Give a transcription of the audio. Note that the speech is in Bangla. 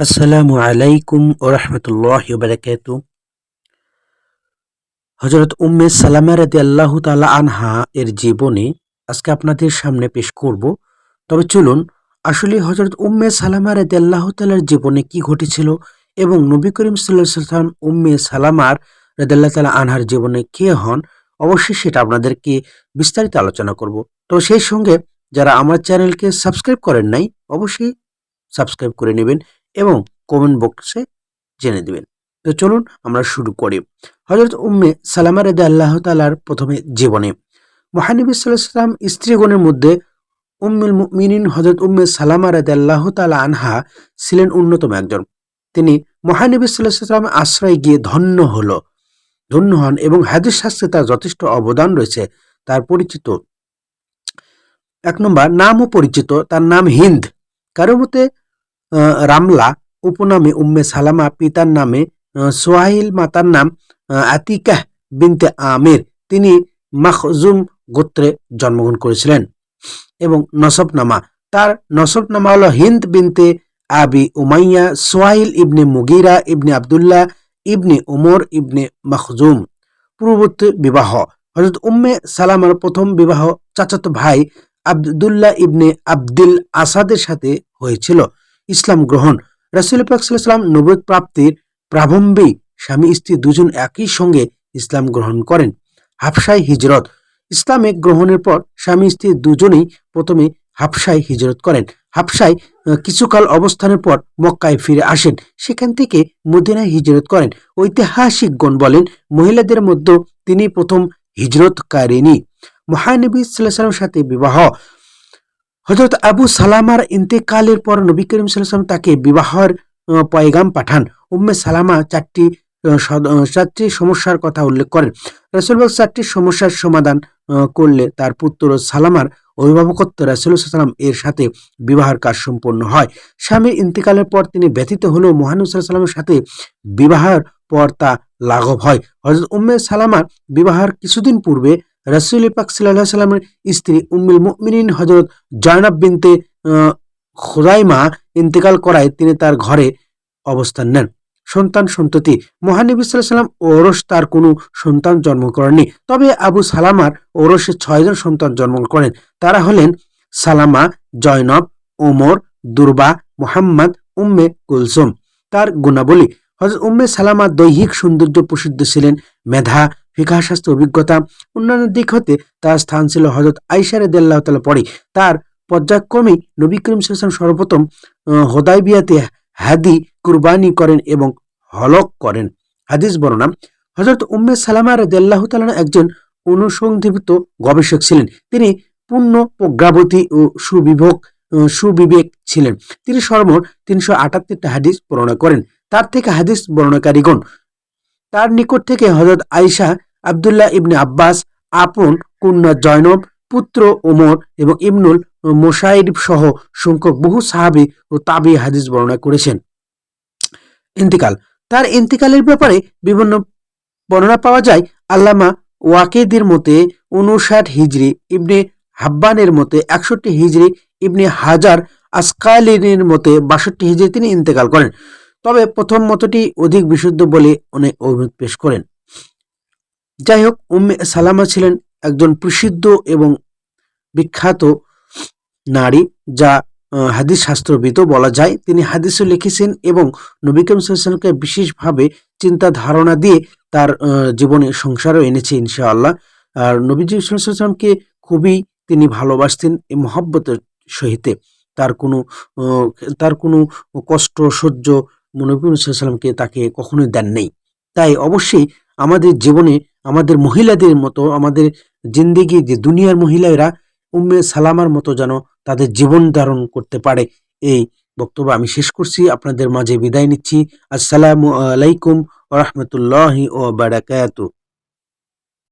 আসসালামু আলাইকুম ও রহমতুল্লাহ বারাকাতু হজরত উম্মে সালামা রাদি আল্লাহ তালা আনহা এর জীবনে আজকে আপনাদের সামনে পেশ করব। তবে চলুন, আসলে হজরত উম্মে সালামা রাদি আল্লাহ তালার জীবনে কি ঘটেছিল এবং নবী করিম সাল্লাহ সাল্লাম উম্মে সালামার রাদিল্লাহ তালা আনহার জীবনে কে হন, অবশ্যই সেটা আপনাদেরকে বিস্তারিত আলোচনা করব। তো সেই সঙ্গে যারা আমার চ্যানেলকে সাবস্ক্রাইব করেন নাই, অবশ্যই সাবস্ক্রাইব করে নেবেন এবং কমেন্ট বক্সে জেনে দিবেন। তো চলুন আমরা শুরু করি। হজরত উম্মে সালামা রেদে আল্লাহ তালার প্রথমে জীবনে। মহানবী সাল্লাম স্ত্রীগণের মধ্যে উম্মুল মিনিন হজরত উম্মে সালামা রেদে আল্লাহ তালা আনহা ছিলেন অন্যতম একজন। তিনি মহানবী সাল্লাম আশ্রয় গিয়ে ধন্য হল। ধন্য হন এবং হাদিস শাস্ত্রে তার যথেষ্ট অবদান রয়েছে। তার পরিচিত এক নম্বর, নামও পরিচিত, তার নাম হিন্দ। কারও মতে রামলা উপনামে উম্মে সালামা পিতার নামে সোহাইল মাতার নাম আতিকাহ বিনতে আমের। তিনি মাখজুম গোত্রে জন্মগ্রহণ করেছিলেন এবং নসবনামা। তার নসবনামা হল হিন্দ বিনতে আবি উমাইয়া, সোহাইল ইবনে মুগিরা ইবনে আবদুল্লাহ ইবনে উমর ইবনে মখজুম। পূর্ববর্তী বিবাহ। হজরত উম্মে সালামার প্রথম বিবাহ চাচাতো ভাই আবদুল্লাহ ইবনে আব্দুল আসাদের সাথে হয়েছিল। ইসলাম গ্রহণ। রাসুল পাকসাল্লাম নবদ প্রাপ্তির প্রারম্ভেই স্বামী, স্ত্রী দুজন একই সঙ্গে ইসলাম গ্রহণ করেন। হাফসাই হিজরত। ইসলামে গ্রহণের পর স্বামী, স্ত্রী দুজনেই প্রথমে হাফসায় হিজরত করেন। হাফসায় কিছুকাল অবস্থানের পর মক্কায় ফিরে আসেন। সেখান থেকে মদিনায় হিজরত করেন। ঐতিহাসিকগণ বলেন, মহিলাদের মধ্যে তিনি প্রথম হিজরতকারিনী মহানবী সাল্লাহ সাথে বিবাহ। হজরত আবু সালামার ইন্তেকালের পর নবী করিম সাল্লাম তাকে বিবাহের পয়গাম পাঠান। উম্মে সালামা চারটি চারটি সমস্যার কথা উল্লেখ করেন। রসুলবাগ চারটি সমস্যার সমাধান করলে তার পুত্র সালামার অভিভাবকত্ব রাসুল সাল্লাম এর সাথে বিবাহের কাজ সম্পন্ন হয়। স্বামীর ইন্তেকালের পর তিনি ব্যথিত হলেও মহানুব সাল্লামের সাথে বিবাহের পর তা লাঘব হয়। হজরত উম্মে সালামার বিবাহের কিছুদিন পূর্বে রাসুল পাক সাল্লাহ সাল্লামের স্ত্রী উম্মুল মুমিনিন হজরত জয়নাব বিনতে খুদাইমা ইন্তেকাল করায় তিনি তার ঘরে অবস্থান নেন। সন্তান সন্ততি মহানবী সাল্লাম ওরস তার কোনো সন্তান জন্ম করেননি। তবে আবু সালামার ওরসে ছয়জন সন্তান জন্ম করেন। তারা হলেন সালামা, জয়নব, ওমর, দুর্বা, মোহাম্মদ, উম্মে কুলসুম। তার গুণাবলী হজরত উম্মে সালামা দৈহিক সৌন্দর্য প্রসিদ্ধ ছিলেন, মেধা ফিকাহ শাস্ত্র অভিজ্ঞতা। অন্যান্য দিক হতে তার স্থান ছিল হজরত আইসারে দেল্লাহ তালা পরে। তার পর্যায়ক্রমে নবী করিম সাল্লাম সর্বপ্রথম হোদাইবিয়াতে হাদি কুরবানি করেন এবং হলক করেন। হাদিস বর্ণনা হজরত উম্মে সালামা দেল্লাহ তালা একজন অনুসন্ধিত গবেষক ছিলেন। তিনি পূর্ণ প্রজ্ঞাবতী ও সুবিভোগ সুবিবেক ছিলেন। তিনি সর্বমোট তিনশো আটাত্তরটা হাদিস বর্ণনা করেন। তার থেকে হাদিস বর্ণনাকারীগণ তার নিকট থেকে হজরত আইসা আবদুল্লাহ ইবনে আব্বাস, আপন, কন্যা জয়নব, পুত্র ওমর এবং ইবনুল মোসাইদ সহ সংখ্যক বহু সাহাবি ও তাবি হাদিস বর্ণনা করেছেন। ইন্তিকাল। তার ইন্তিকালের ব্যাপারে বিভিন্ন বর্ণনা পাওয়া যায়। আল্লামা ওয়াকেদির মতে উনষাট হিজড়ি ইবনে হাব্বানের মতে একষট্টি হিজড়ি ইবনে হাজার আসকালিনের মতে বাষট্টি হিজড়ি তিনি ইন্তেকাল করেন। তবে প্রথম মতটি অধিক বিশুদ্ধ বলে অনেক অভিমত পেশ করেন। যাই হোক উম্মে সালামা ছিলেন একজন প্রসিদ্ধ এবং বিখ্যাত নারী যা হাদিস শাস্ত্রবিদ বলা যায়। তিনি হাদিসও লিখেছেন এবং নবী করিম সাল্লামকে বিশেষভাবে চিন্তা ধারণা দিয়ে তার জীবনে সংসারও এনেছে ইনশাআল্লাহ। আর নবীজি সাল্লামকে খুবই তিনি ভালোবাসতেন এই মহব্বতের সহিতে। তার কোনো তার কোনো কষ্ট, সহ্য নবী তাকে কখনোই দেন নেই। তাই অবশ্যই আমাদের জীবনে আমাদের মহিলাদের মতো, আমাদের জিন্দিগি যে দুনিয়ার মহিলারা, উম্মে সালামার মতো যেন তাদের জীবন ধারণ করতে পারে। এই বক্তব্য আমি শেষ করছি। আপনাদের মাঝে বিদায় নিচ্ছি। আসসালামু আলাইকুম রহমতুল্লাহ ও বারাকাতু